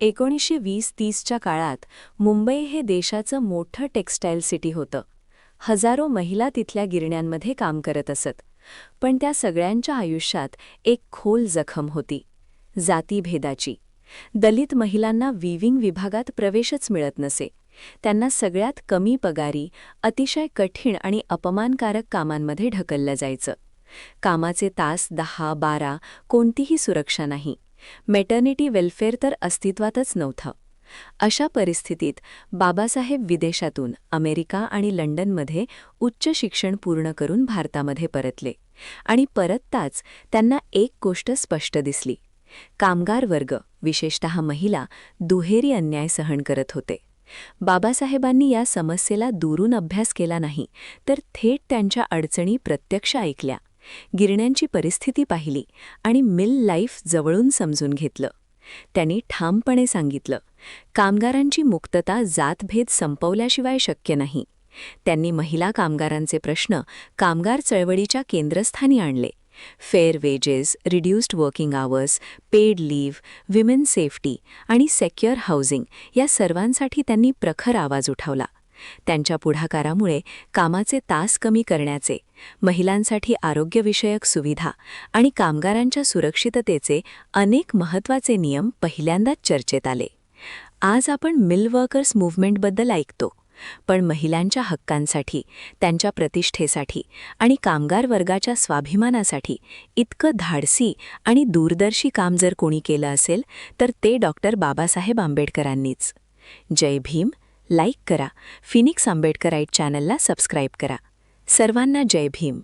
एकोणीसशे वीस तीसच्या काळात मुंबई हे देशाचं मोठं टेक्स्टाईल सिटी होतं. हजारो महिला तिथल्या गिरण्यांमध्ये काम करत असत. पण त्या सगळ्यांच्या आयुष्यात एक खोल जखम होती. जातीभेदाची. दलित महिलांना विविंग विभागात प्रवेशच मिळत नसे. त्यांना सगळ्यात कमी पगारी अतिशय कठीण आणि अपमानकारक कामांमध्ये ढकललं जायचं. कामाचे तास दहा बारा कोणतीही सुरक्षा नाही. मेटर्निटी वेल्फेअर तर अस्तित्वातच नव्हतं. अशा परिस्थितीत बाबासाहेब विदेशातून अमेरिका आणि लंडनमध्ये उच्च शिक्षण पूर्ण करून भारतामध्ये परतले आणि परतताच त्यांना एक गोष्ट स्पष्ट दिसली. कामगार वर्ग विशेषतः महिला दुहेरी अन्याय सहन करत होते. बाबासाहेबांनी या समस्येला दुरून अभ्यास केला नाही तर थेट त्यांच्या अडचणी प्रत्यक्ष ऐकल्या. गिरण्यांची परिस्थिती पाहिली आणि मिल लाईफ जवळून समजून घेतलं. त्यांनी ठामपणे सांगितलं कामगारांची मुक्तता जातभेद संपवल्याशिवाय शक्य नाही त्यांनी महिला कामगारांचे प्रश्न कामगार चळवळीच्या केंद्रस्थानी आणले. Fair wages reduced working hours paid leave women safety आणि सेक्युअर हाऊसिंग या सर्वांसाठी त्यांनी प्रखर आवाज उठवला. त्यांच्या पुढाकारामुळे कामाचे तास कमी करण्याचे महिलांसाठी आरोग्यविषयक सुविधा आणि कामगारांच्या सुरक्षिततेचे अनेक महत्त्वाचे नियम पहिल्यांदाच चर्चेत आले. आज आपण मिल वर्कर्स मूव्हमेंटबद्दल ऐकतो पण महिलांच्या हक्कांसाठी त्यांच्या प्रतिष्ठेसाठी आणि कामगार वर्गाच्या स्वाभिमानासाठी इतकं धाडसी आणि दूरदर्शी काम जर कोणी केलं असेल तर ते डॉक्टर बाबासाहेब आंबेडकरांनीच. जय भीम लाईक करा. फिनिक्स आंबेडकराईट चॅनलला सबस्क्राईब करा. सर्वांना जय भीम.